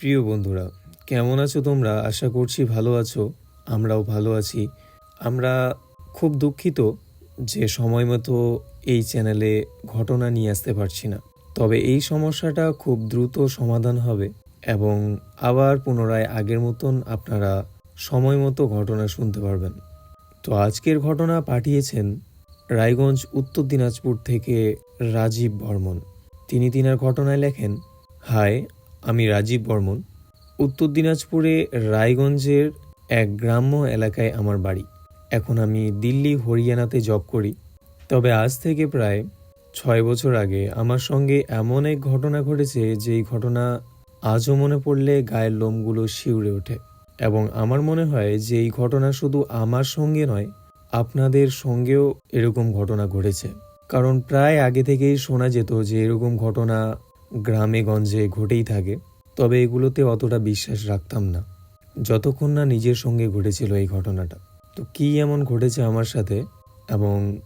প্রিয় বন্ধুরা, কেমন আছো তোমরা? আশা করছি ভালো আছো। আমরাও ভালো আছি। আমরা খুব দুঃখিত যে সময় মতো এই চ্যানেলে ঘটনা নিয়ে আসতে পারছি না। তবে এই সমস্যাটা খুব দ্রুত সমাধান হবে এবং আবার পুনরায় আগের মতন আপনারা সময় মতো ঘটনা শুনতে পারবেন। তো আজকের ঘটনা পাঠিয়েছেন রায়গঞ্জ, উত্তর দিনাজপুর থেকে রাজীব বর্মন। তিনি তিনার ঘটনায় লেখেন হাই আমি রাজীব বর্মন। উত্তর দিনাজপুরে রায়গঞ্জের এক গ্রাম্য এলাকায় আমার বাড়ি। এখন আমি দিল্লি, হরিয়ানাতে জব করি। তবে আজ থেকে প্রায় ছয় বছর আগে আমার সঙ্গে এমন এক ঘটনা ঘটেছে, যেই ঘটনা আজও মনে পড়লে গায়ের লোমগুলো শিউরে ওঠে। এবং আমার মনে হয় যে এই ঘটনা শুধু আমার সঙ্গে নয়, আপনাদের সঙ্গেও এরকম ঘটনা ঘটেছে। কারণ প্রায় আগে থেকেই শোনা যেত যে এরকম ঘটনা গ্রামে গঞ্জে ঘটেই থাকে, তবে এগুলোতে অতটা বিশ্বাস রাখতাম না। যতক্ষণ না নিজের সঙ্গে ঘটেছিল এই ঘটনাটা। তো কী এমন ঘটেছে আমার সাথে এবং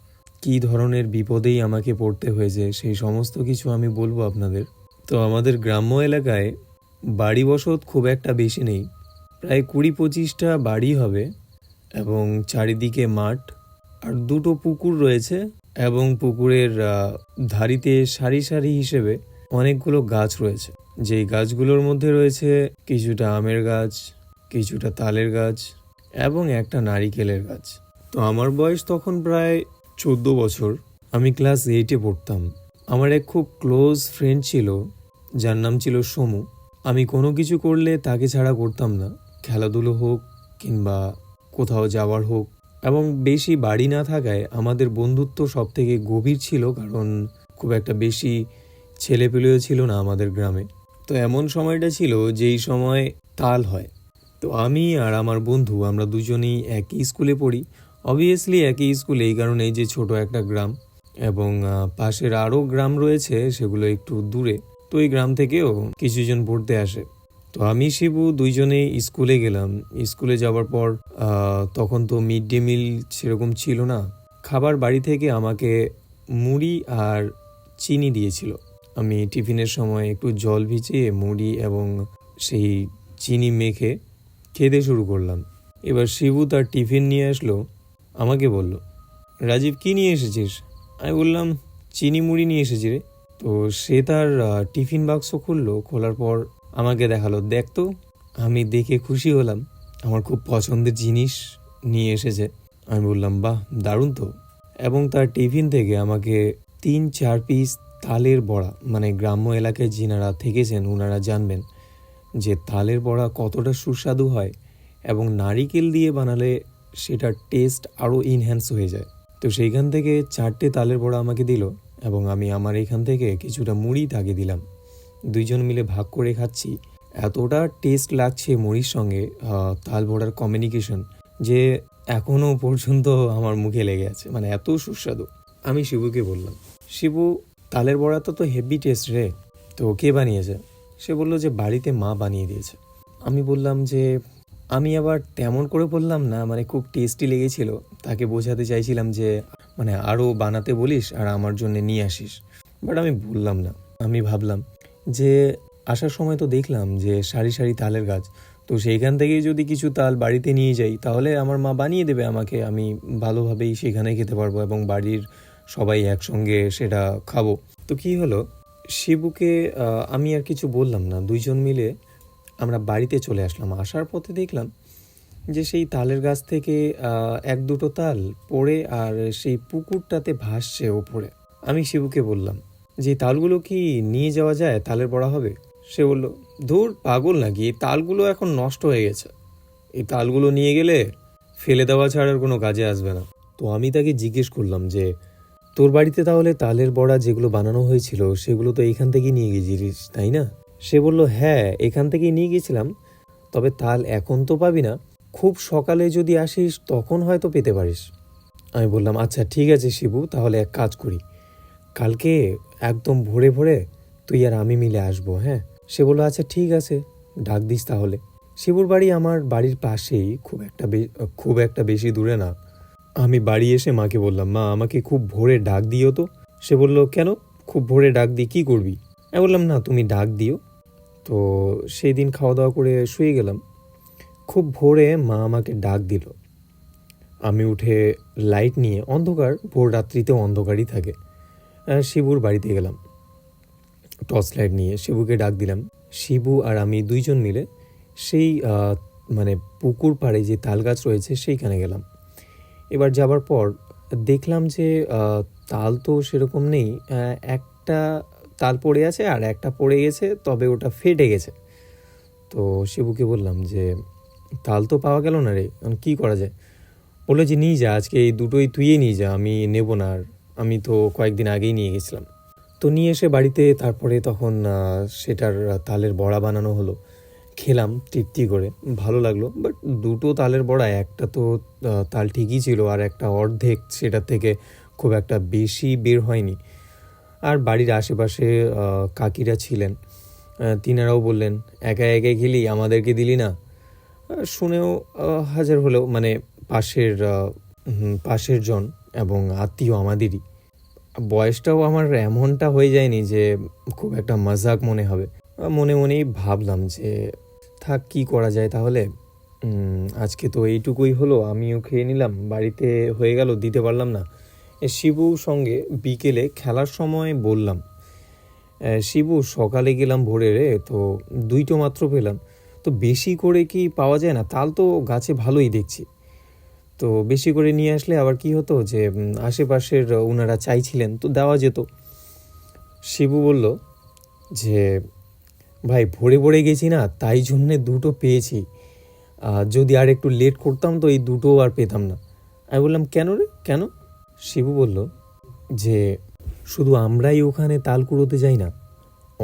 কী ধরনের বিপদেই আমাকে পড়তে হয়েছে, সেই সমস্ত কিছু আমি বলব আপনাদের। তো আমাদের গ্রাম্য এলাকায় বাড়ি বসত খুব একটা বেশি নেই। প্রায় কুড়ি পঁচিশটা বাড়ি হবে এবং চারিদিকে মাঠ আর দুটো পুকুর রয়েছে এবং পুকুরের ধারিতে সারি সারি হিসেবে অনেকগুলো গাছ রয়েছে। যেই গাছগুলোর মধ্যে রয়েছে কিছুটা আমের গাছ, কিছুটা তালের গাছ এবং একটা নারিকেলের গাছ। তো আমার বয়স তখন প্রায় চোদ্দ বছর। আমি ক্লাস এইটে পড়তাম। আমার এক খুব ক্লোজ ফ্রেন্ড ছিল, যার নাম ছিল সমু। আমি কোনো কিছু করলে তাকে ছাড়া করতাম না। খেলাধুলো হোক কিংবা কোথাও যাওয়ার হোক এবং বেশি বাড়ি না থাকায় আমাদের বন্ধুত্ব সব থেকে গভীর ছিল কারণ খুব একটা বেশি ছেলেপেলেও ছিল না আমাদের গ্রামে। তো এমন সময়টা ছিল যেই সময় তাল হয়। তো আমি আর আমার বন্ধু আমরা দুজনেই একই স্কুলে পড়ি। অবভিয়াসলি একই স্কুলে, এই কারণে যে ছোট একটা গ্রাম। এবং পাশের আরও গ্রাম রয়েছে, সেগুলো একটু দূরে। তো এই গ্রাম থেকেও কিছুজন পড়তে আসে। তো আমি, শিবু দুইজনেই স্কুলে গেলাম। স্কুলে যাওয়ার পর তখন তো মিড ডে মিল সেরকম ছিল না। খাবার বাড়ি থেকে আমাকে মুড়ি আর চিনি দিয়েছিল। আমি টিফিনের সময় একটু জল ভিজিয়ে, মুড়ি এবং সেই চিনি মেখে খেতে শুরু করলাম। এবার শিবু তার টিফিন নিয়ে আসলো, আমাকে বলল, রাজীব, কি নিয়ে এসেছিস? আমি বললাম, চিনি মুড়ি নিয়ে এসেছি রে। তো সে তার টিফিন বাক্স খুললো, খোলার পর আমাকে দেখাল, দেখ তো, আমি দেখে খুশি হলাম, আমার খুব পছন্দের জিনিস নিয়ে এসেছে। আমি বললাম, বাহ, দারুণ তো। এবং তার টিফিন থেকে আমাকে তিন, চার পিস তালের বড়া মানে গ্রাম্য এলাকায় যিনারা থেকেছেন ওনারা জানবেন যে তালের বড়া কতটা সুস্বাদু হয় এবং নারিকেল দিয়ে বানালে সেটার টেস্ট আরও ইনহ্যান্স হয়ে যায়। তো সেইখান থেকে চারটে তালের বড়া আমাকে দিল এবং আমি আমার এখান থেকে কিছুটা মুড়ি তাকে দিলাম। দুইজন মিলে ভাগ করে খাচ্ছি। এতটা টেস্ট লাগছে মুড়ির সঙ্গে তাল বড়ার কমিউনিকেশন যে এখনও পর্যন্ত আমার মুখে লেগে আছে মানে এত সুস্বাদু। আমি শিবুকে বললাম, শিবু তালের বড়া তো তো হেভি টেস্ট রে। তো কে বানিয়েছে? সে বলল যে বাড়িতে মা বানিয়ে দিয়েছে। আমি বললাম যে, আমি আবার তেমন করে বললাম না মানে খুব টেস্টি লেগেছিল। তাকে বোঝাতে চাইছিলাম যে মানে আরও বানাতে বলিস আর আমার জন্য নিয়ে আসিস। বাট আমি বললাম না। আমি ভাবলাম যে, আসার সময় তো দেখলাম যে সারি সারি তালের গাছ। তো সেইখান থেকেই যদি কিছু তাল বাড়িতে নিয়ে যাই, তাহলে আমার মা বানিয়ে দেবে আমাকে। আমি ভালোভাবেই সেখানে খেতে পারব এবং বাড়ির সবাই একসঙ্গে সেটা খাব। তো কি হলো? শিবুকে আমি আর কিছু বললাম না। দুইজন মিলে আমরা বাড়িতে চলে আসলাম। আসার পথে দেখলাম যে সেই তালের গাছ থেকে এক দুটো তাল পড়ে আর সেই পুকুরটাতে ভাসছে ওপরে। আমি শিবুকে বললাম, যে তালগুলো কি নিয়ে যাওয়া যায়? তালের বড়া হবে? সে বলল, ধুর, পাগল নাকি? এই তালগুলো এখন নষ্ট হয়ে গেছে। এই তালগুলো নিয়ে গেলে ফেলে দেওয়া ছাড়ার কোনো কাজে আসবে না। তো আমি তাকে জিজ্ঞেস করলাম যে তোর বাড়িতে তাহলে তালের বড়া যেগুলো বানানো হয়েছিল, সেগুলো তো এখান থেকেই নিয়ে গেছিলিস, তাই না? সে বলল হ্যাঁ এখান থেকেই নিয়ে গেছিলাম। তবে তাল এখন তো পাবি না। খুব সকালে যদি আসিস, তখন হয়তো পেতে পারিস। আমি বললাম আচ্ছা ঠিক আছে শিবু, তাহলে এক কাজ করি। কালকে একদম ভোরে ভোরে তুই আর আমি মিলে আসব হ্যাঁ? সে বলল আচ্ছা ঠিক আছে, ডাক দিস তাহলে। শিবুর বাড়ি আমার বাড়ির পাশেই, খুব একটা খুব একটা বেশি দূরে না। আমি বাড়ি এসে মাকে বললাম, মা, আমাকে খুব ভোরে ডাক দিও তো। সে বলল, কেন? খুব ভোরে ডাক দিই কী করবি? আমি বললাম, না, তুমি ডাক দিও। তো সেই দিন খাওয়া দাওয়া করে শুয়ে গেলাম। খুব ভোরে মা আমাকে ডাক দিল। আমি উঠে লাইট নিয়ে অন্ধকার, ভোর রাত্রিতেও অন্ধকারই থাকে। শিবুর বাড়িতে গেলাম। টর্চ লাইট নিয়ে শিবুকে ডাক দিলাম। শিবু আর আমি দুইজন মিলে সেই মানে পুকুর পাড়ে যে তাল গাছ রয়েছে সেইখানে গেলাম। এবার যাবার পর দেখলাম যে তাল তো সেরকম নেই একটা তাল পড়ে আছে আর একটা পড়ে গেছে, তবে ওটা ফেটে গেছে। তো শিবুকে বললাম যে, তাল তো পাওয়া গেল না রে, এখন কী করা যায়? বলল যে, নিয়ে যা, আজকে এই দুটোই তুইই নিয়ে যা, আমি নেব না আর আমি তো কয়েকদিন আগেই নিয়ে গেছিলাম। তো নিয়ে এসে বাড়িতে তারপরে তখন সেটার তালের বড়া বানানো হলো। খেলাম তৃপ্তি করে, ভালো লাগল। বাট দুটো তালের বড়া, একটা তো তাল ঠিকই ছিল আর একটা অর্ধেক সেটা থেকে খুব একটা বেশি বের হয়নি। আর বাড়ির আশেপাশে কাকিরা ছিলেন। তিনারাও বললেন, একা একাই খেলি, আমাদেরকে দিলি না? শুনেও হাজার হলেও মানে পাশের পাশের জন এবং আত্মীয় আমাদেরই। বয়সটাও আমার এমনটা হয়ে যায়নি যে খুব একটা মজাক মনে হবে। মনে মনেই ভাবলাম যে থাক কি করা যায় তাহলে? আজকে তো এইটুকুই হলো, আমিও খেয়ে নিলাম, বাড়িতে হয়ে গেল, দিতে পারলাম না। শিবু সঙ্গে বিকেলে খেলার সময় বললাম শিবু সকালে গেলাম ভোরে রে, তো দুইটো মাত্র পেলাম। তো বেশি করে কি পাওয়া যায় না? তাল তো গাছে ভালোই দেখছি। তো বেশি করে নিয়ে আসলে আবার কি হতো যে আশেপাশের ওনারা চাইছিলেন, তো দেওয়া যেত। শিবু বলল যে ভাই, ভোরে ভোরে গেছি না, তাই জন্যে দুটো পেয়েছি। যদি আর একটু লেট করতাম তো এই দুটো আর পেতাম না। আমি বললাম, কেন রে? কেন? শিবু বলল, যে শুধু আমরাই ওখানে তাল কুড়োতে যাই না,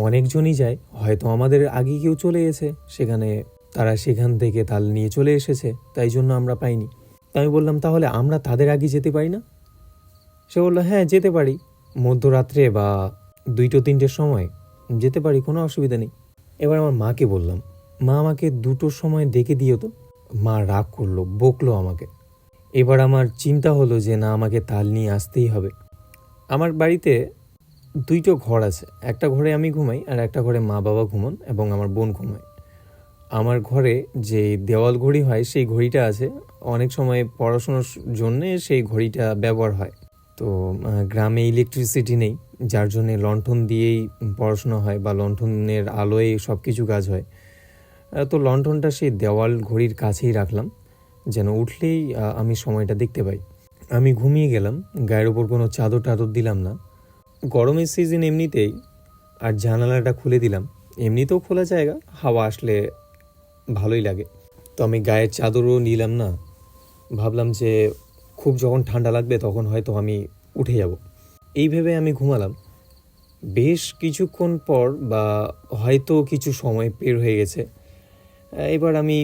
অনেকজনই যায়। হয়তো আমাদের আগে কেউ চলে গেছে, সেখানে তারা সেখান থেকে তাল নিয়ে চলে এসেছে, তাই জন্য আমরা পাইনি। আমি বললাম, তাহলে আমরা তাদের আগে যেতে পারি না? সে বলল হ্যাঁ যেতে পারি। মধ্যরাত্রে বা দুইটো তিনটের সময় যেতে পারি, কোনো অসুবিধা নেই। এবার আমার মাকে বললাম, মা আমাকে দুটোর সময় ডেকে দিও তো। মা রাগ করল, বকলো আমাকে। এবার আমার চিন্তা হলো যে না, আমাকে তাল নিয়ে আসতেই হবে। আমার বাড়িতে দুইটো ঘর আছে, একটা ঘরে আমি ঘুমাই আর একটা ঘরে মা বাবা ঘুমন এবং আমার বোন ঘুমায়। আমার ঘরে যে দেওয়াল ঘড়ি হয়, সেই ঘড়িটা আছে। অনেক সময় পড়াশোনার জন্যে সেই ঘড়িটা ব্যবহার হয়। তো গ্রামে ইলেকট্রিসিটি নেই, যার জন্যে লণ্ঠন দিয়েই পড়াশোনা হয় বা লণ্ঠনের আলোয় সব কিছু কাজ হয়। তো লণ্ঠনটা সেই দেওয়াল ঘড়ির কাছেই রাখলাম, যেন উঠলেই আমি সময়টা দেখতে পাই। আমি ঘুমিয়ে গেলাম, গায়ের ওপর কোনো চাদর টাদর দিলাম না। গরমের সিজন এমনিতেই, আর জানালাটা খুলে দিলাম, এমনিতেও খোলা জায়গা, হাওয়া আসলে ভালোই লাগে। তো আমি গায়ের চাদরও নিলাম না, ভাবলাম যে খুব যখন ঠান্ডা লাগবে তখন হয়তো আমি উঠে যাব। এই ভেবে আমি ঘুমালাম। বেশ কিছুক্ষণ পর বা হয়তো কিছু সময় পের হয়ে গেছে, এবার আমি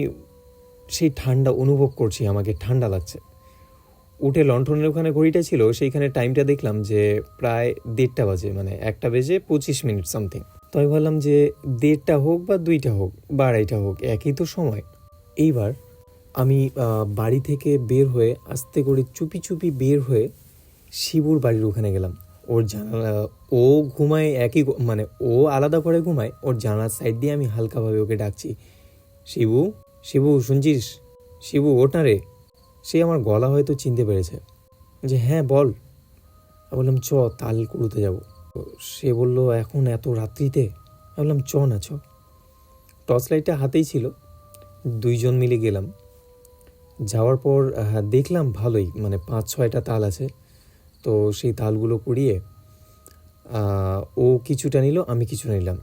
সেই ঠান্ডা অনুভব করছি, আমাকে ঠান্ডা লাগছে। উঠে লণ্ঠনের ওখানে ঘড়িটা ছিল, সেইখানে টাইমটা দেখলাম যে প্রায় দেড়টা বাজে মানে একটা বেজে পঁচিশ মিনিট সামথিং তো আমি ভাবলাম যে দেড়টা হোক বা দুইটা হোক বা আড়াইটা হোক, একই তো সময়। এইবার আমি বাড়ি থেকে বের হয়ে আস্তে করে চুপি চুপি বের হয়ে শিবুর বাড়ির ওখানে গেলাম। ওর জানালা ও ঘুমায় একই মানে ও আলাদা করে ঘুমায়, ওর জানালার সাইড দিয়ে আমি হালকাভাবে ওকে ডাকছি। শিবু শিবু শুনছিস? শিবু না রে। সে আমার গলা হয়তো চিনতে পেরেছে। যে হ্যাঁ বল। বললাম, চ, তাল কুড়োতে যাব। সে বলল, এখন এত রাত্রিতে? বললাম, চ না, চ। টর্চ লাইটটা হাতেই ছিল। দুইজন মিলে গেলাম। যাওয়ার পর দেখলাম ভালোই মানে পাঁচ, ছয়টা তাল আছে। তো সেই তালগুলো কুড়িয়ে ও কিছুটা নিল, আমি কিছু নিলাম,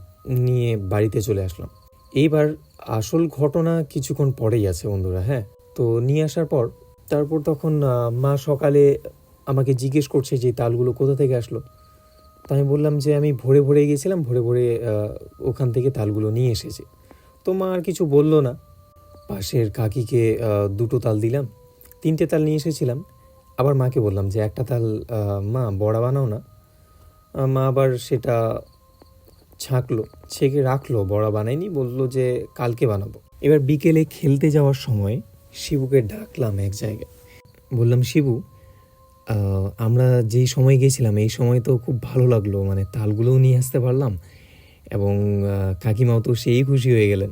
নিয়ে বাড়িতে চলে আসলাম। এইবার আসল ঘটনা কিছুক্ষণ পরেই আছে বন্ধুরা হ্যাঁ? তো নিয়ে আসার পর, তারপর তখন মা সকালে আমাকে জিজ্ঞেস করছে যে তালগুলো কোথা থেকে আসলো? তো আমি বললাম যে, আমি ভোরে ভোরে গেছিলাম ভোরে ভোরে ওখান থেকে তালগুলো নিয়ে এসেছে। তো মা আর কিছু বলল না। পাশের কাকিকে দুটো তাল দিলাম। তিনটে তাল নিয়ে এসেছিলাম। আবার মাকে বললাম যে, একটা তাল মা, বড়া বানাও না। মা আবার সেটা ছাঁকলো, ছেঁকে রাখল, বড়া বানায়নি, বলল যে, কালকে বানাবো। এবার বিকেলে খেলতে যাওয়ার সময় শিবুকে ডাকলাম এক জায়গায়। বললাম, শিবু আমরা যেই সময় গেছিলাম, এই সময় তো খুব ভালো লাগল মানে তালগুলোও নিয়ে আসতে পারলাম এবং কাকিমাও তো সেই খুশি হয়ে গেলেন।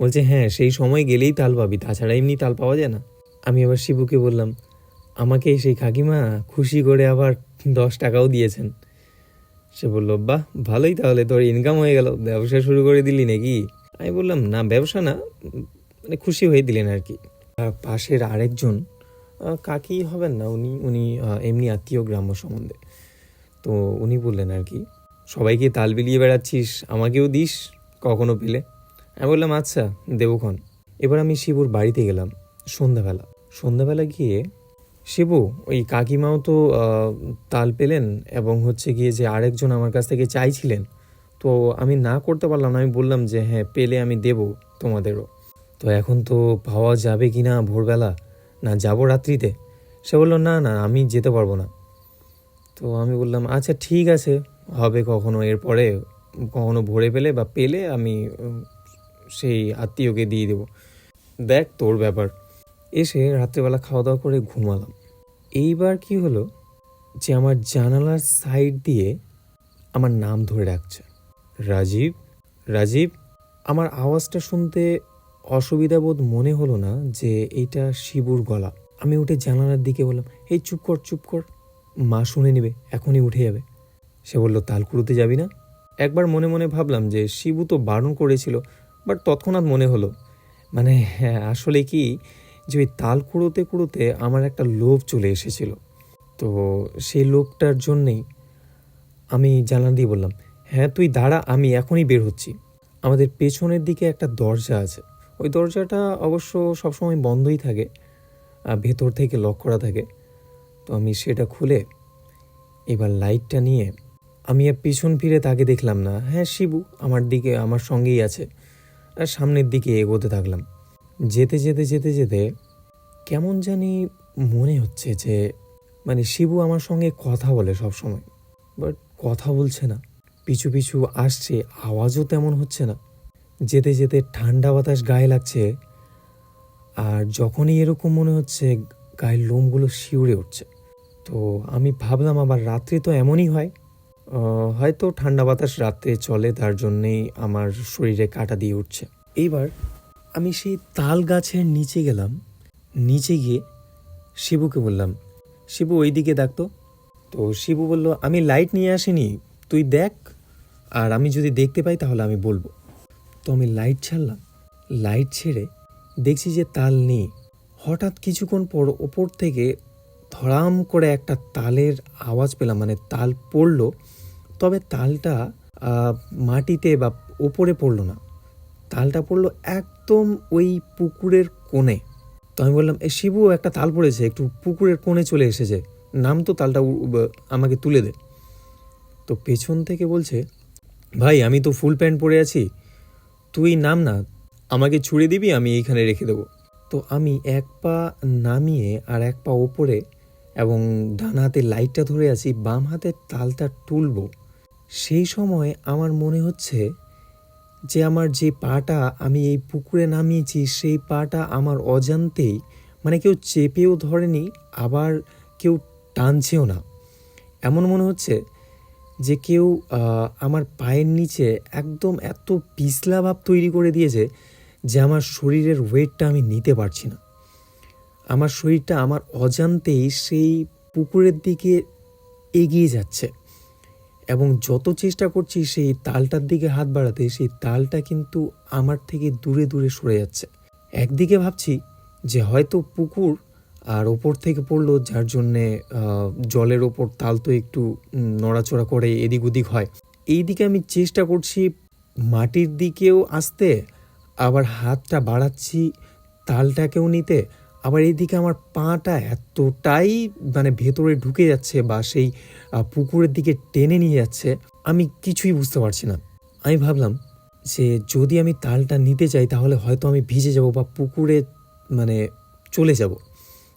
বলছে হ্যাঁ সেই সময় গেলেই তাল পাবি, তাছাড়া এমনি তাল পাওয়া যায় না। আমি আবার শিবুকে বললাম, আমাকে সেই কাকিমা খুশি করে আবার দশ টাকাও দিয়েছেন। সে বলল, বাহ, ভালোই তাহলে, তোর ইনকাম হয়ে গেল, ব্যবসা শুরু করে দিলি নাকি? আমি বললাম, না, ব্যবসা না মানে খুশি হয়ে দিলেন আর কি। পাশের আরেকজন কাকি হবেন না উনি উনি এমনি আত্মীয় গ্রাম্য সম্বন্ধে। তো উনি বললেন আর কি, সবাইকে তাল বিলিয়ে বেড়াচ্ছিস, আমাকেও দিস, কখনো পেলে। আমি বললাম আচ্ছা দেবক্ষণ এবার আমি শিবুর বাড়িতে গেলাম, সন্ধ্যাবেলা। সন্ধ্যাবেলা গিয়ে শিবু, ওই কাকিমাও তো তাল পেলেন এবং হচ্ছে গিয়ে যে আরেকজন আমার কাছ থেকে চাইছিলেন, তো আমি না করতে পারলাম না। আমি বললাম যে হ্যাঁ পেলে আমি দেব তোমাদেরও। তো এখন তো পাওয়া যাবে কি না ভোরবেলা, না যাব রাত্রিতে? সে বলল, না না, আমি যেতে পারব না। তো আমি বললাম আচ্ছা ঠিক আছে, হবে কখনো। এরপরে কখনো ভরে পেলে বা পেলে আমি সেই আত্মীয়কে দিয়ে দেবো। দেখ তোর ব্যাপার। এসে রাত্রেবেলা খাওয়া দাওয়া করে ঘুমালাম। এইবার কি হলো যে আমার জানালার সাইড দিয়ে আমার নাম ধরে ডাকছে। রাজীব রাজীব, আমার আওয়াজটা শুনতে অসুবিধা বোধ মনে হলো না যে এইটা শিবুর গলা। আমি উঠে জানালার দিকে বললাম, এই চুপ কর চুপ কর। মা শুনে নেবে, এখনই উঠে যাবে। সে বলল তালকুড়োতে যাবি না? একবার মনে মনে ভাবলাম যে শিবু তো বারণ করেছিল বাট তৎক্ষণাৎ মনে হলো মানে আসলে কি, যে ওই তাল কুড়োতে কুড়োতে আমার একটা লোভ চলে এসেছিল। তো সেই লোভটার জন্যেই আমি জানালা দিয়ে বললাম হ্যাঁ তুই দাঁড়া, আমি এখনই বের হচ্ছি। আমাদের পেছনের দিকে একটা দরজা আছে। ওই দরজাটা অবশ্য সবসময় বন্ধই থাকে ভেতর থেকে লক করা থাকে। তো আমি সেটা খুলে এবার লাইটটা নিয়ে আমি আর পিছন ফিরে তাকে দেখলাম না। হ্যাঁ শিবু, আমার দিকে, আমার সঙ্গেই আছে। সামনের দিকে এগোতে থাকলাম। যেতে যেতে যেতে যেতে কেমন জানি মনে হচ্ছে যে মানে শিবু আমার সঙ্গে কথা বলে সব সময় বাট কথা বলছে না। পিছু পিছু আসছে, আওয়াজও তেমন হচ্ছে না। যেতে যেতে ঠান্ডা বাতাস গায়ে লাগছে আর যখনই এরকম মনে হচ্ছে গায়ের লোমগুলো শিউরে উঠছে। তো আমি ভাবলাম আবার রাত্রে তো এমনই হয় হয়তো ঠান্ডা বাতাস রাত্রে চলে, তার জন্যেই আমার শরীরে কাটা দিয়ে উঠছে। এইবার আমি সেই তাল গাছের নিচে গেলাম। নিচে গিয়ে শিবুকে বললাম, শিবু ওই দিকে দেখতো তো শিবু বলল, আমি লাইট নিয়ে আসিনি, তুই দেখ। আর আমি যদি দেখতে পাই, তাহলে আমি বলব। তো আমি লাইট ছাড়লাম। লাইট ছেড়ে দেখছি যে তাল নেই। হঠাৎ কিছুক্ষণ পর ওপর থেকে ধড়াম করে একটা তালের আওয়াজ পেলাম। মানে তাল পড়ল তবে তালটা মাটিতে বা ওপরে পড়ল না। তালটা পড়ল একদম ওই পুকুরের কোণে। তো আমি বললাম, এ, শিবু, একটা তাল পড়েছে, একটু পুকুরের কোণে চলে এসেছে। নাম তো তালটা আমাকে তুলে দে। তো পেছন থেকে বলছে, ভাই, আমি তো ফুল প্যান্ট পরে আছি। তুই নাম না, আমাকে ছুড়ে দিবি, আমি এইখানে রেখে দেবো। তো আমি এক পা নামিয়ে আর এক পা ওপরে এবং ডান হাতে লাইটটা ধরে আছি, বাম হাতে তালটা তুলবো। সেই সময় আমার মনে হচ্ছে যে আমার যে পাটা আমি এই পুকুরে নামিয়েছি, সেই পাটা আমার অজান্তেই মানে কেউ চেপেও ধরেনি, আবার কেউ টানছেও না। এমন মনে হচ্ছে যে কেউ আমার পায়ের নিচে একদম এত পিছলা ভাব তৈরি করে দিয়েছে যে আমার শরীরের ওয়েটটা আমি নিতে পারছি না। আমার শরীরটা আমার অজান্তেই সেই পুকুরের দিকে এগিয়ে যাচ্ছে। এবং যত চেষ্টা করছি সেই তালটার দিকে হাত বাড়াতে, সেই তালটা কিন্তু আমার থেকে দূরে দূরে সরে যাচ্ছে। একদিকে ভাবছি যে হয়তো পুকুর আর ওপর থেকে পড়ল, যার জন্যে জলের ওপর তাল তো একটু নড়াচড়া করে এদিক ওদিক হয়। এই দিকে আমি চেষ্টা করছি মাটির দিকেও আসতে, আবার হাতটা বাড়াচ্ছি তালটাকেও নিতে। আবার এইদিকে আমার পাটা এতটাই মানে ভেতরে ঢুকে যাচ্ছে বা সেই পুকুরের দিকে টেনে নিয়ে যাচ্ছে, আমি কিছুই বুঝতে পারছি না। আমি ভাবলাম যে যদি আমি তালটা নিতে চাই তাহলে হয়তো আমি ভিজে যাব বা পুকুরে মানে চলে যাব,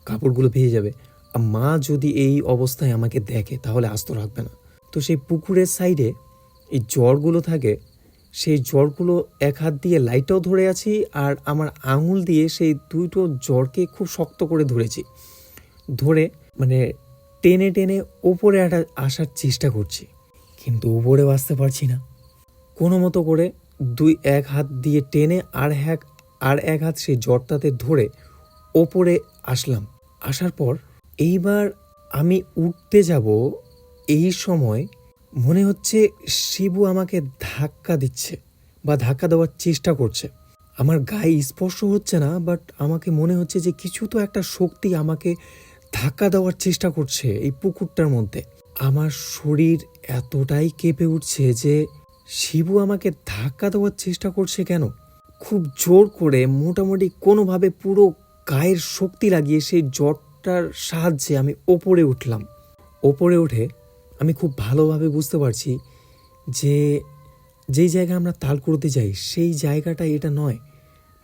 কাপড়গুলো ভিজে যাবে। আর মা যদি এই অবস্থায় আমাকে দেখে, তাহলে আস্ত রাখবে না। তো সেই পুকুরের সাইডে এই জ্বরগুলো থাকে সেই জ্বরগুলো এক হাত দিয়ে লাইটটাও ধরে আছি আর আমার আঙুল দিয়ে সেই দুটো জ্বরকে খুব শক্ত করে ধরেছি। ধরে মানে টেনে টেনে ওপরে আসার চেষ্টা করছি, কিন্তু উপরেও আসতে পারছি না। কোনো মতো করে দুই এক হাত দিয়ে টেনে আর এক আর এক হাত সেই জ্বরটাতে ধরে ওপরে আসলাম। আসার পর এইবার আমি উঠতে যাব এই সময় মনে হচ্ছে শিবু আমাকে ধাক্কা দিচ্ছে বা ধাক্কা দেওয়ার চেষ্টা করছে। আমার গায়ে স্পর্শ হচ্ছে না বাট আমাকে মনে হচ্ছে যে কিছু তো একটা শক্তি আমাকে ধাক্কা দেওয়ার চেষ্টা করছে এই পুকুরটার মধ্যে। আমার শরীর এতটাই কেঁপে উঠছে যে শিবু আমাকে ধাক্কা দেওয়ার চেষ্টা করছে কেন? খুব জোর করে মোটামুটি কোনোভাবে পুরো গায়ের শক্তি লাগিয়ে সেই জটটার সাহায্যে আমি ওপরে উঠলাম। ওপরে উঠে আমি খুব ভালোভাবে বুঝতে পারছি যে যেই জায়গায় আমরা তাল করতে যাই, সেই জায়গাটা এটা নয়।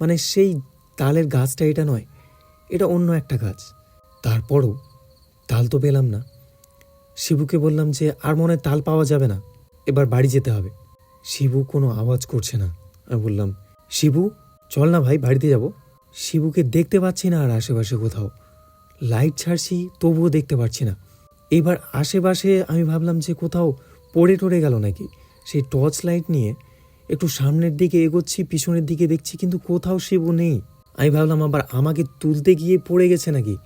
মানে সেই তালের গাছটা এটা নয়। এটা অন্য একটা গাছ। তারপরও তাল তো পেলাম না। শিবুকে বললাম যে আর মনে তাল পাওয়া যাবে না, এবার বাড়ি যেতে হবে। শিবু কোনো আওয়াজ করছে না। আমি বললাম, শিবু, চল না ভাই, বাড়িতে যাব। শিবুকে দেখতে পাচ্ছি না আর আশেপাশে কোথাও। লাইট ছাড়ছি, তবুও দেখতে পাচ্ছি না। এবার আশেপাশে আমি ভাবলাম যে কোথাও পড়ে টড়ে গেল নাকি। সেই টর্চ লাইট নিয়ে একটু সামনের দিকে এগোচ্ছি, পিছনের দিকে দেখছি, কিন্তু কোথাও শিবু নেই। আমি ভাবলাম আবার আমাকে তুলতে গিয়ে পড়ে গেছে নাকি।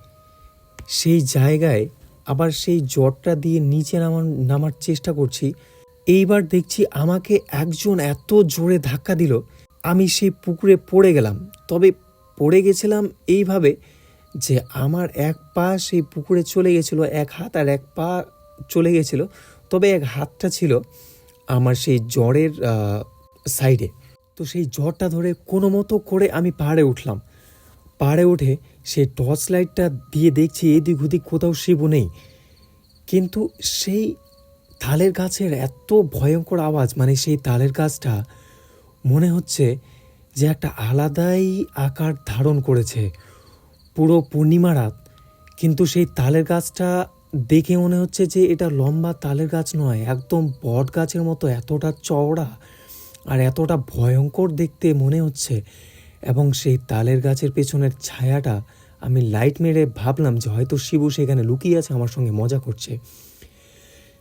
সেই জায়গায় আবার সেই জটটা দিয়ে নিচে নামার নামার চেষ্টা করছি। এইবার দেখছি আমাকে একজন এত জোরে ধাক্কা দিল। আমি সেই পুকুরে পড়ে গেলাম। তবে পড়ে গেছিলাম এইভাবে যে আমার এক পা সেই পুকুরে চলে গেছিল, এক হাত আর এক পা চলে গেছিল। তবে এক হাতটা ছিল আমার সেই জ্বরের সাইডে তো সেই জ্বরটা ধরে কোনো মতো করে আমি পাহাড়ে উঠলাম। পাহাড়ে উঠে সেই টর্চ লাইটটা দিয়ে দেখছি এদিক ওদিক কোথাও শিবু নেই। কিন্তু সেই তালের গাছের এত ভয়ঙ্কর আওয়াজ মানে সেই তালের গাছটা মনে হচ্ছে যে একটা আলাদাই আকার ধারণ করেছে। পুরো পূর্ণিমা রাত। কিন্তু সেই তালের গাছটা দেখে মনে হচ্ছে যে এটা লম্বা তালের গাছ নয়, একদম বট গাছের মতো এতটা চওড়া আর এতটা ভয়ঙ্কর দেখতে মনে হচ্ছে। এবং সেই তালের গাছের পেছনের ছায়াটা আমি লাইট মেরে ভাবলাম যে হয়তো শিবু সেখানে লুকিয়ে আছে, আমার সঙ্গে মজা করছে।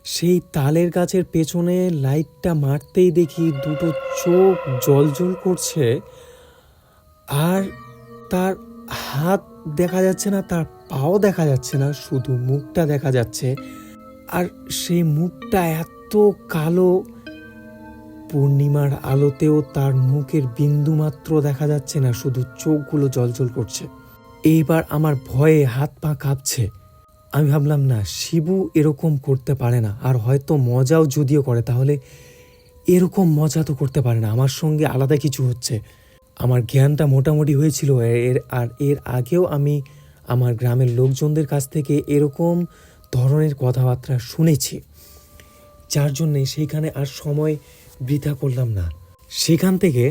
সেই তালের গাছের পেছনে লাইটটা মারতেই দেখি দুটো চোখ জল করছে আর তার হাত দেখা যাচ্ছে না, তার পাও দেখা যাচ্ছে না, শুধু মুখটা দেখা যাচ্ছে। আর সেই মুখটা এত কালো, পূর্ণিমার আলোতেও তার মুখের বিন্দু মাত্র দেখা যাচ্ছে না, শুধু চোখগুলো জলজল করছে। এইবার আমার ভয়ে হাত পা কাঁপছে। আমি ভাবলাম, না, শিবু এরকম করতে পারে না, আর হয়তো মজাও যদিও করে, তাহলে এরকম মজা তো করতে পারে না, আমার সঙ্গে আলাদা কিছু হচ্ছে। আমার জ্ঞানটা মোটামুটি হয়েছিল। এর, আর এর আগেও আমি আমার গ্রামের লোকজনদের কাছ থেকে এরকম ধরনের কথাবার্তা শুনেছি, যার জন্যে সেইখানে আর সময় বৃথা করলাম না। সেখান থেকে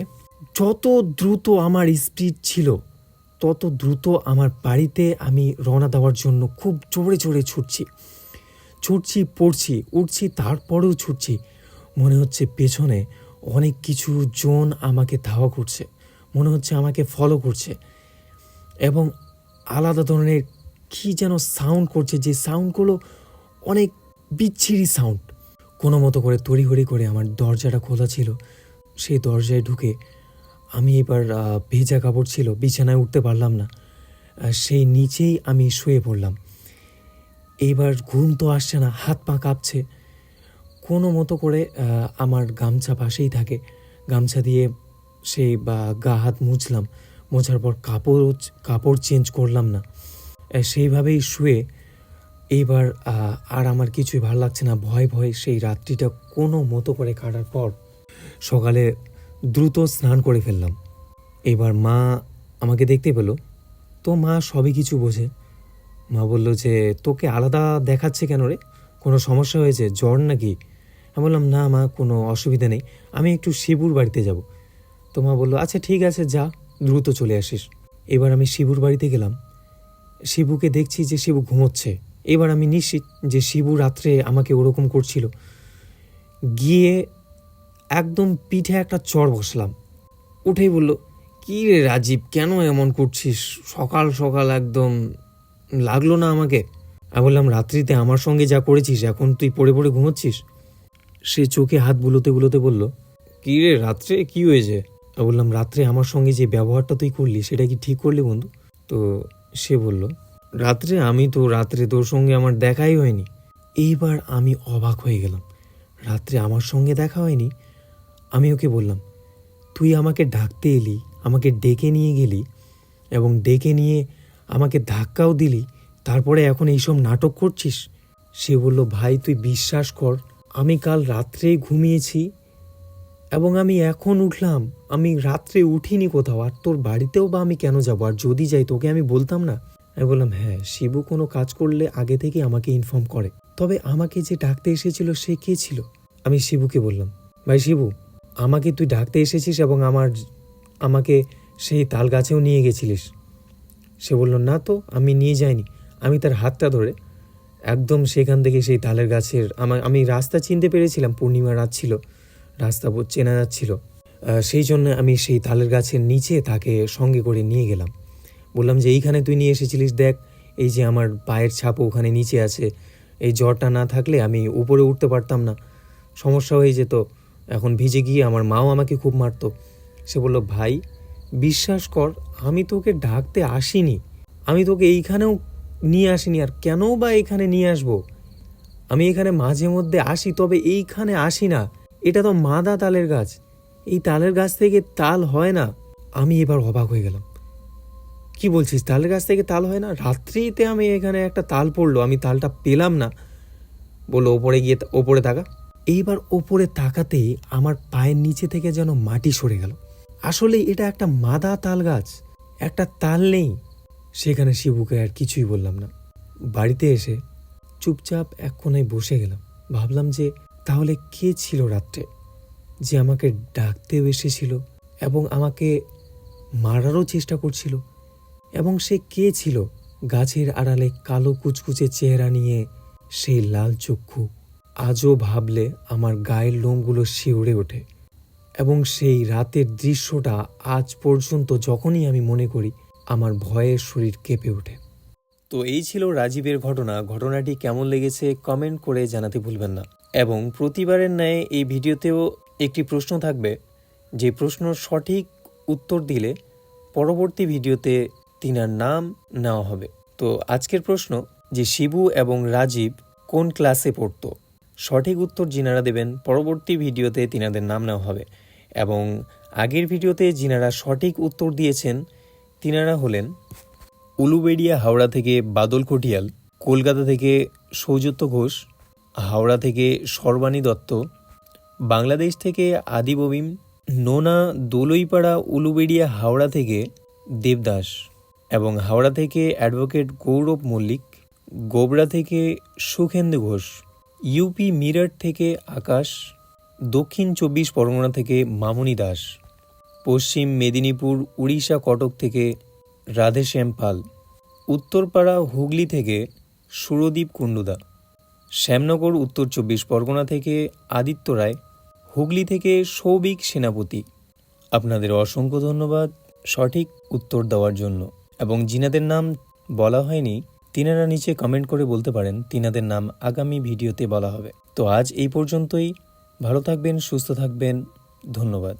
যত দ্রুত আমার স্পিড ছিল, তত দ্রুত আমার বাড়িতে আমি রওনা দেওয়ার জন্য খুব জোরে জোরে ছুটছি। ছুটছি, পড়ছি, উঠছি, তারপরেও ছুটছি। মনে হচ্ছে পেছনে অনেক কিছু জন আমাকে ধাওয়া করছে। মনে হচ্ছে আমাকে ফলো করছে। এবং আলাদা ধরনের কী যেন সাউন্ড করছে, যে সাউন্ডগুলো অনেক বিচ্ছিরি সাউন্ড কোনো মতো করে তড়িঘড়ি করে আমার দরজাটা খোলা ছিল। সেই দরজায় ঢুকে আমি এবার ভেজা কাপড় ছিল, বিছানায় উঠতে পারলাম না। সেই নিচেই আমি শুয়ে পড়লাম। এইবার ঘুম তো আসছে না, হাত পা কাঁপছে। কোনো মতো করে আমার গামছা পাশেই থাকে। গামছা দিয়ে সেই বা গা হাত মুছলাম, মোছার পর কাপড় কাপড় চেঞ্জ করলাম না। সেইভাবেই শুয়ে এইবার আর আমার কিছুই ভালো লাগছে না। ভয় ভয় সেই রাত্রিটা কোনো মতো করে কাটার পর সকালে দ্রুত স্নান করে ফেললাম। এবার মা আমাকে দেখতে পেল। তো মা সবই কিছু বোঝে। মা বলল যে, তোকে আলাদা দেখাচ্ছে কেন রে? কোনো সমস্যা হয়েছে? জ্বর নাকি? আমি বললাম, না মা, কোনো অসুবিধা নেই। আমি একটু শিবুর বাড়িতে যাব। তো মা বলল আচ্ছা ঠিক আছে, যা, দ্রুত চলে আসিস। এবার আমি শিবুর বাড়িতে গেলাম। শিবুকে দেখছি যে শিবু ঘুমোচ্ছে। এবার আমি নিশ্চিত যে শিবু রাত্রে আমাকে ওরকম করছিল। গিয়ে একদম পিঠে একটা চড় বসলাম। উঠেই বলল, কী রে রাজীব, কেন এমন করছিস? সকাল সকাল একদম লাগল না আমাকে। আমি বললাম, রাত্রিতে আমার সঙ্গে যা করেছিস, এখন তুই পড়ে পড়ে ঘুমোচ্ছিস? সে চোখে হাত বুলোতে বুলোতে বলল, কী রে, রাত্রে কি হয়েছে? আমি বললাম, রাত্রে আমার সঙ্গে যে ব্যবহারটা তুই করলি, সেটা কি ঠিক করলি বন্ধু? তো সে বলল, রাত্রে আমি তো রাত্রে তোর সঙ্গে আমার দেখাই হয়নি। এইবার আমি অবাক হয়ে গেলাম। রাত্রে আমার সঙ্গে দেখা হয়নি। আমি ওকে বললাম, তুই আমাকে ডাকতে এলি, আমাকে ডেকে নিয়ে গেলি এবং ডেকে নিয়ে আমাকে ধাক্কাও দিলি, তারপরে এখন এইসব নাটক করছিস? সে বলল, ভাই, তুই বিশ্বাস কর, আমি কাল রাত্রে ঘুমিয়েছি এবং আমি এখন উঠলাম। আমি রাত্রে উঠিনি কোথাও, আর তোর বাড়িতেও বা আমি কেন যাব? আর যদি যাই তোকে আমি বলতাম না? আমি বললাম হ্যাঁ শিবু কোনো কাজ করলে আগে থেকে আমাকে ইনফর্ম করে। তবে আমাকে যে ডাকতে এসেছিল সে কে ছিল? আমি শিবুকে বললাম, ভাই শিবু, আমাকে তুই ডাকতে এসেছিস এবং আমার, আমাকে সেই তাল গাছেও নিয়ে গেছিলিস। সে বলল, না তো, আমি নিয়ে যাইনি। আমি তার হাতটা ধরে একদম সেখান থেকে সেই তালের গাছের আমার আমি রাস্তা চিনতে পেরেছিলাম পূর্ণিমা রাত ছিল। রাস্তা চেনা যাচ্ছিল। সেই জন্য আমি সেই তালের গাছের নিচে তাকে সঙ্গে করে নিয়ে গেলাম। বললাম যে, এইখানে তুই নিয়ে এসেছিলিস, দেখ, এই যে আমার পায়ের ছাপও ওখানে নিচে আছে। এই জ্বরটা না থাকলে আমি উপরে উঠতে পারতাম না। সমস্যা হয়ে যেত। এখন ভিজে গিয়ে আমার মাও আমাকে খুব মারতো। সে বলল, ভাই, বিশ্বাস কর, আমি তোকে ডাকতে আসিনি। আমি তোকে এইখানেও নিয়ে আসিনি, আর কেন বা এখানে নিয়ে আসব? আমি এখানে মাঝে মধ্যে আসি, তবে এইখানে আসি না। এটা তো মাদা তালের গাছ। এই তালের গাছ থেকে তাল হয় না। আমি এবার অবাক হয়ে গেলাম। কি বলছিস? তালের গাছ থেকে তাল হয় না? রাত্রিতে আমি এখানে একটা তাল পড়ল, আমি তালটা পেলাম না। বলল, ওপরে গিয়ে ওপরে তাকা। এইবার ওপরে তাকাতেই আমার পায়ের নিচে থেকে যেন মাটি সরে গেল। আসলে এটা একটা মাদা তাল গাছ। একটা তাল নেই। সেখানে শিবুকে আর কিছুই বললাম না। বাড়িতে এসে চুপচাপ এক কোনায় বসে গেলাম। ভাবলাম যে তাহলে কে ছিল রাত্রে যে আমাকে ডাকতেও এসেছিল এবং আমাকে মারারও চেষ্টা করছিল? এবং সে কে ছিল গাছের আড়ালে কালো কুচকুচে চেহারা নিয়ে সেই লাল চক্ষু? আজও ভাবলে আমার গায়ের লোমগুলো শিউরে ওঠে এবং সেই রাতের দৃশ্যটা আজ পর্যন্ত যখনই আমি মনে করি আমার ভয়ের শরীর কেঁপে ওঠে। তো এই ছিল রাজীবের ঘটনা। ঘটনাটি কেমন লেগেছে কমেন্ট করে জানাতে ভুলবেন না। এবং প্রতিবারের ন্যায় এই ভিডিওতেও একটি প্রশ্ন থাকবে যে প্রশ্ন সঠিক উত্তর দিলে পরবর্তী ভিডিওতে তিনার নাম নেওয়া হবে। তো আজকের প্রশ্ন, যে শিবু এবং রাজীব কোন ক্লাসে পড়তো? সঠিক উত্তর যিনারা দেবেন, পরবর্তী ভিডিওতে তিনাদের নাম নেওয়া হবে। এবং আগের ভিডিওতে যিনারা সঠিক উত্তর দিয়েছেন, তিনারা হলেন উলুবেড়িয়া হাওড়া থেকে বাদল কটিয়াল কলকাতা থেকে সৌযত্য ঘোষ হাওড়া থেকে সর্বাণী দত্ত, বাংলাদেশ থেকে আদিববিম নোনা দোলইপাড়া উলুবেড়িয়া হাওড়া থেকে দেবদাস এবং হাওড়া থেকে অ্যাডভোকেট গৌরব মল্লিক, গোবরা থেকে সুখেন্দু ঘোষ, ইউপি মিরাট থেকে আকাশ, দক্ষিণ চব্বিশ পরগনা থেকে মামনি দাস, পশ্চিম মেদিনীপুর উড়িষ্যা কটক থেকে রাধেশ্যাম পাল, উত্তরপাড়া হুগলি থেকে সুরদীপ কুণ্ডুদা। শ্যামনগর, উত্তর চব্বিশ পরগনা থেকে আদিত্য রায়, হুগলি থেকে সৌভিক সেনাপতি। আপনাদের অসংখ্য ধন্যবাদ সঠিক উত্তর দেওয়ার জন্য। এবং যিনাদের নাম বলা হয়নি, তিনারা নিচে কমেন্ট করে বলতে পারেন তিনাদের নাম আগামী ভিডিওতে বলা হবে। তো আজ এই পর্যন্তই। ভালো থাকবেন, সুস্থ থাকবেন। ধন্যবাদ।